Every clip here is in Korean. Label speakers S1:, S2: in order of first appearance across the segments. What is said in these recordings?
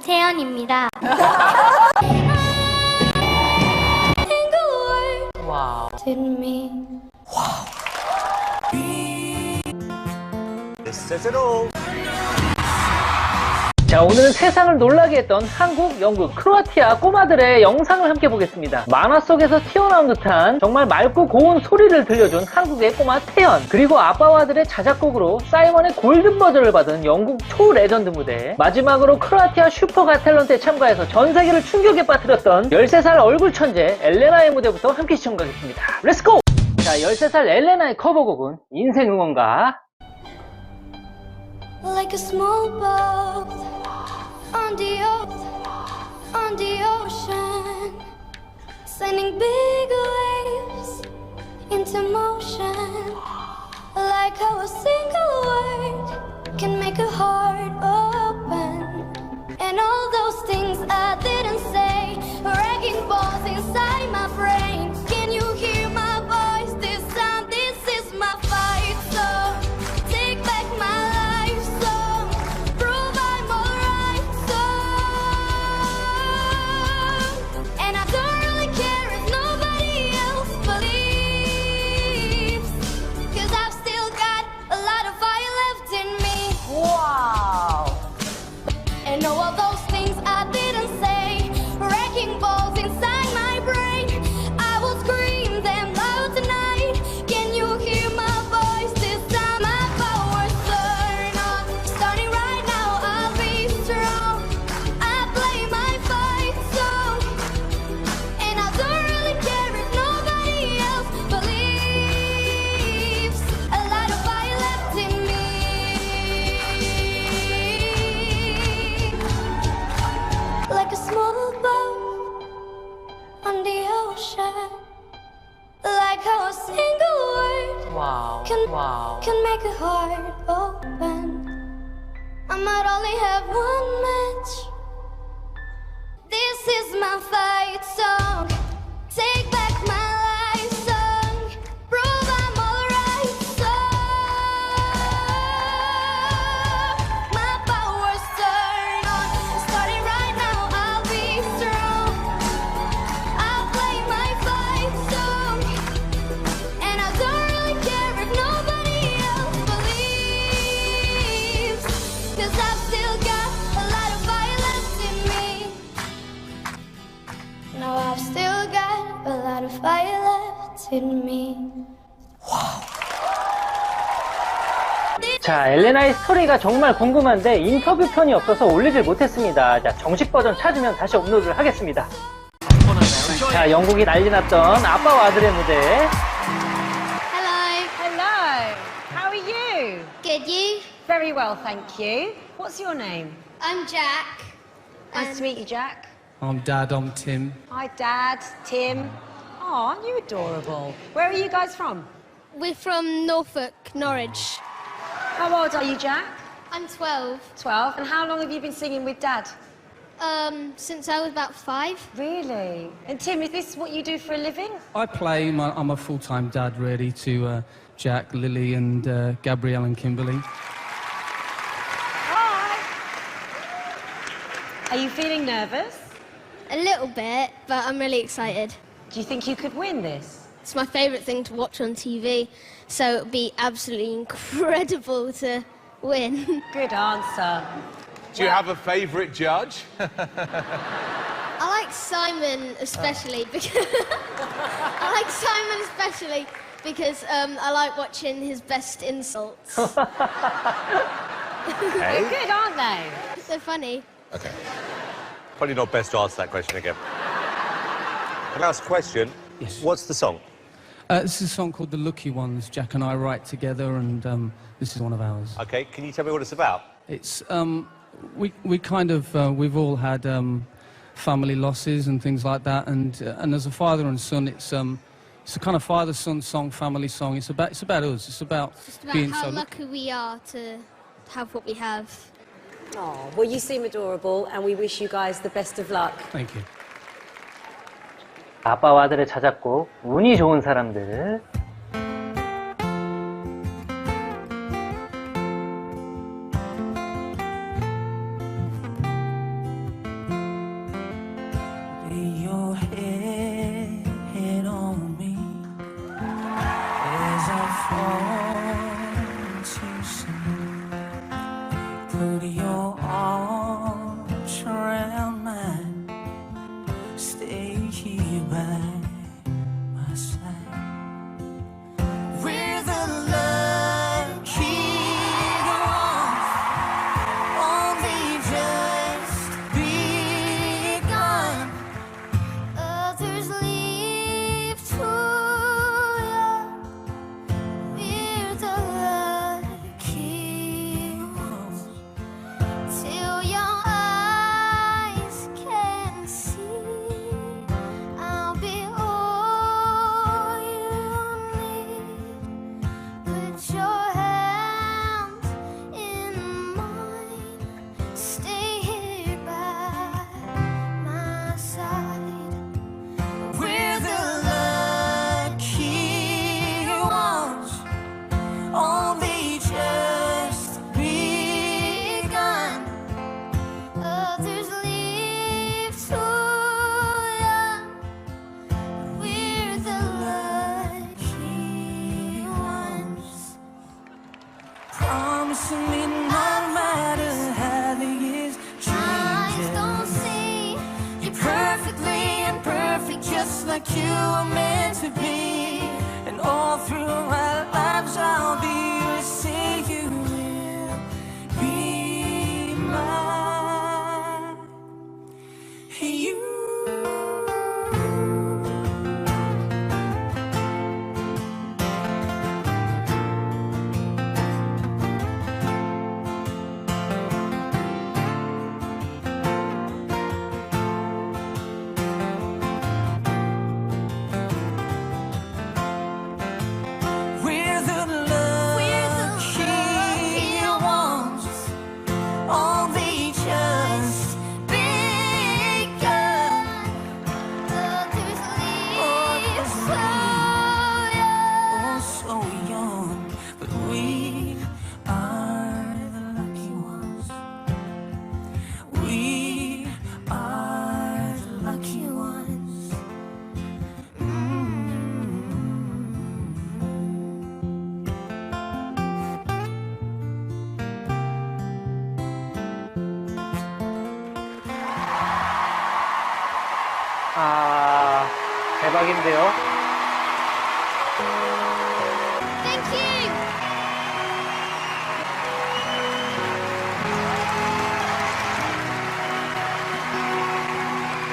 S1: 태연입니다.
S2: 와우.
S3: This says it all.
S2: 자, 오늘은 세상을 놀라게 했던 한국, 영국, 크로아티아 꼬마들의 영상을 함께 보겠습니다. 만화 속에서 튀어나온 듯한 정말 맑고 고운 소리를 들려준 한국의 꼬마 태연, 그리고 아빠와 아들의 자작곡으로 사이먼의 골든 버전을 받은 영국 초레전드 무대, 마지막으로 크로아티아 슈퍼 가 탤런트에 참가해서 전 세계를 충격에 빠뜨렸던 13살 얼굴 천재 엘레나의 무대부터 함께 시청하겠습니다. 렛츠고! 자, 13살 엘레나의 커버곡은 인생 응원가,
S1: Like a small boat on the on the ocean, sending big waves into motion. Like how a single word can make a heart only have one match. This is my fight song.
S2: 자, 엘레나의 스토리가 정말 궁금한데 인터뷰 편이 없어서 올리질 못했습니다. 자, 정식 버전 찾으면 다시 업로드를 하겠습니다. 자, 영국이 난리 났던 아빠와 아들의 무대.
S1: Hello,
S4: Hello, how are you?
S1: good you?
S4: Very well, thank you. What's your name?
S1: I'm Jack.
S4: Nice to meet you, Jack.
S5: I'm Dad, I'm Tim.
S4: Hi, Dad, Tim. Oh, aren't you adorable? Where are you guys from?
S1: We're from Norfolk, Norwich.
S4: How old are you, Jack?
S1: I'm 12.
S4: 12. And how long have you been singing with Dad?
S1: Um, since I was about five.
S4: Really? And Tim, is this what you do for a living?
S5: I play, my, I'm a full time dad, really, to uh, Jack, Lily, and uh, Gabrielle and Kimberly.
S4: Hi. Are you feeling nervous?
S1: A little bit, but I'm really excited.
S4: Do you think you could win this?
S1: It's my favourite thing to watch on TV, so it'd be absolutely incredible to win.
S4: Good answer.
S6: Do you have a favourite judge?
S1: I like Simon especially because I like Simon especially because um, I like watching his best insults.
S6: Hey?
S4: Good, aren't they?
S1: They're funny.
S3: Okay. Probably not best to ask that question again. Can I question?
S5: Yes.
S3: What's the song?
S5: Uh, this is a song called The Lucky Ones. Jack and I write together, and um, this is one of ours.
S3: Okay, can you tell me what it's about?
S5: It's, um, we, we kind of, uh, we've all had um, family losses and things like that, and, uh, and as a father and son, it's, um, it's a kind of father son song, family song. It's about, it's about us, it's about,
S1: Just about
S5: being
S1: how
S5: so
S1: lucky we are to have what we have.
S4: Oh, well, you seem adorable, and we wish you guys the best of luck.
S5: Thank you.
S2: 아빠와 아들의 자작곡, 운이 좋은 사람들.
S5: You were meant to be.
S2: 아, 대박인데요.
S7: Thank you.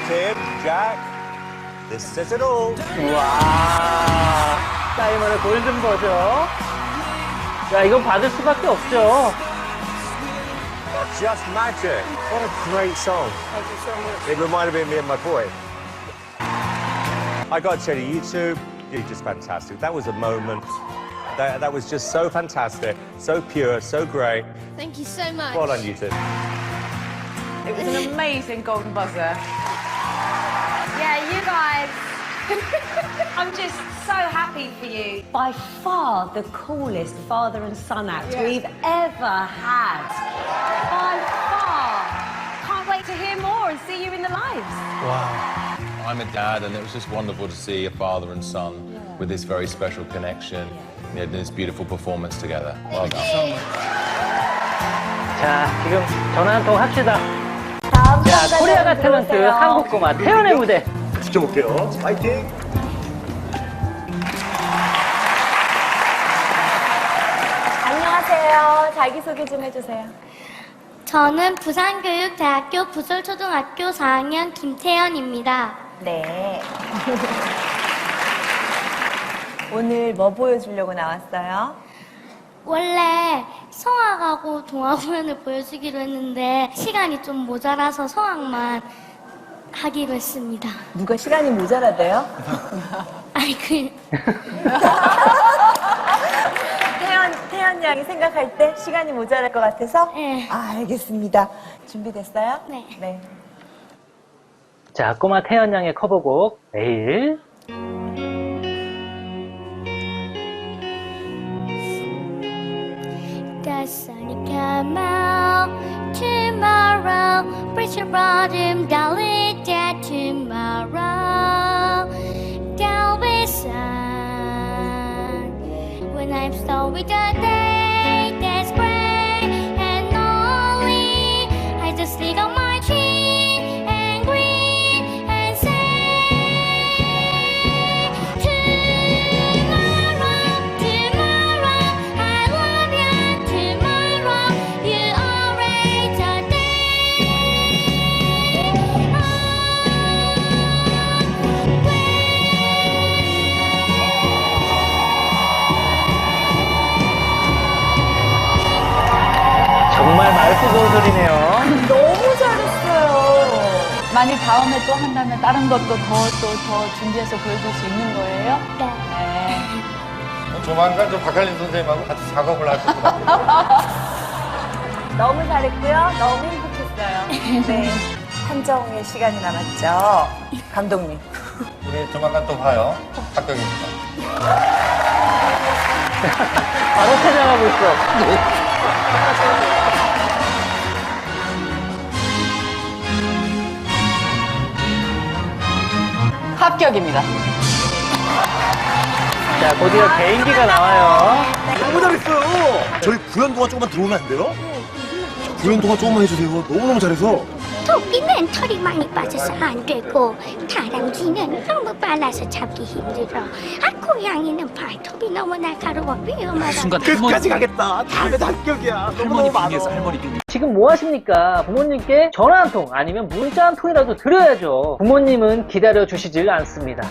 S3: Tim, Jack, this says it all.
S2: 우와, 사이먼의 골든 버전. 야, 이건 받을 수밖에 없죠.
S3: Just magic. What a great song. Thank you so much. It reminded me of me and my boy. I got to tell you, you two, you're just fantastic. That was a moment. That, that was just so fantastic, so pure, so great.
S7: Thank you so much.
S3: Well done, you two.
S8: It was an amazing golden buzzer.
S7: Yeah, you guys.
S8: I'm just so happy for you. By far the coolest father and son act we've ever had. By far. Can't wait to hear more and see you in the lives.
S9: I'm a dad, and it was just wonderful to see a father and son with this very special connection. They had this beautiful performance together. Well done.
S2: 자, 지금 전화 한 통 합시다. 자, 코리아가 탤런트 한국 꼬마 태연의 무대.
S10: 지켜볼게요. 파이팅!
S11: 안녕하세요. 자기소개 좀 해주세요.
S7: 저는 부산교육대학교 부설초등학교 4학년 김태연입니다.
S11: 네. 오늘 뭐 보여주려고 나왔어요?
S7: 원래 성악하고 동화 공연을 보여주기로 했는데 시간이 좀 모자라서 성악만 하기로 했습니다.
S11: 누가 시간이 모자라대요?
S7: 아니 그
S11: 태연, 태연 양이 생각할 때 시간이 모자랄 것 같아서?
S7: 네.
S11: 아, 알겠습니다. 준비됐어요?
S7: 네.
S11: 네.
S2: 자, 꼬마 태연 양의 커버곡, 내일.
S7: The sun come out tomorrow. Preach your bottom, darling, that tomorrow there'll be sun. When I'm still with the day
S12: 만일 다음에 또 한다면 다른 것도 더 또 더 준비해서 보여줄 수 있는 거예요?
S7: 네.
S10: 조만간 좀 박할린 선생님하고 같이 작업을 하실 것 같아요.
S11: 너무 잘했고요. 너무 행복했어요. 네. 한정의 시간이 남았죠. 감독님.
S10: 우리 조만간 또 봐요. 합격입니다.
S2: 바로 퇴장하고 있어.
S12: 합격입니다.
S2: 자, 곧이어 개인기가 나와요.
S10: 너무 잘했어요. 저희 구연 동안 조금만 들어오면 안 돼요? 구연 동안 조금만 해주세요. 너무너무 잘해서.
S13: 토끼는 털이 많이 빠져서 안 되고 다람쥐는 너무 빨라서 잡기 힘들어. 아 고양이는 발톱이 너무 날카로워 위험하다.
S10: 순간 끝까지 가겠다. 다음에 합격이야. 할머니 빙의해서 할머니 빙의.
S2: 지금 뭐 하십니까? 부모님께 전화 한 통 아니면 문자 한 통이라도 드려야죠. 부모님은 기다려 주시질 않습니다.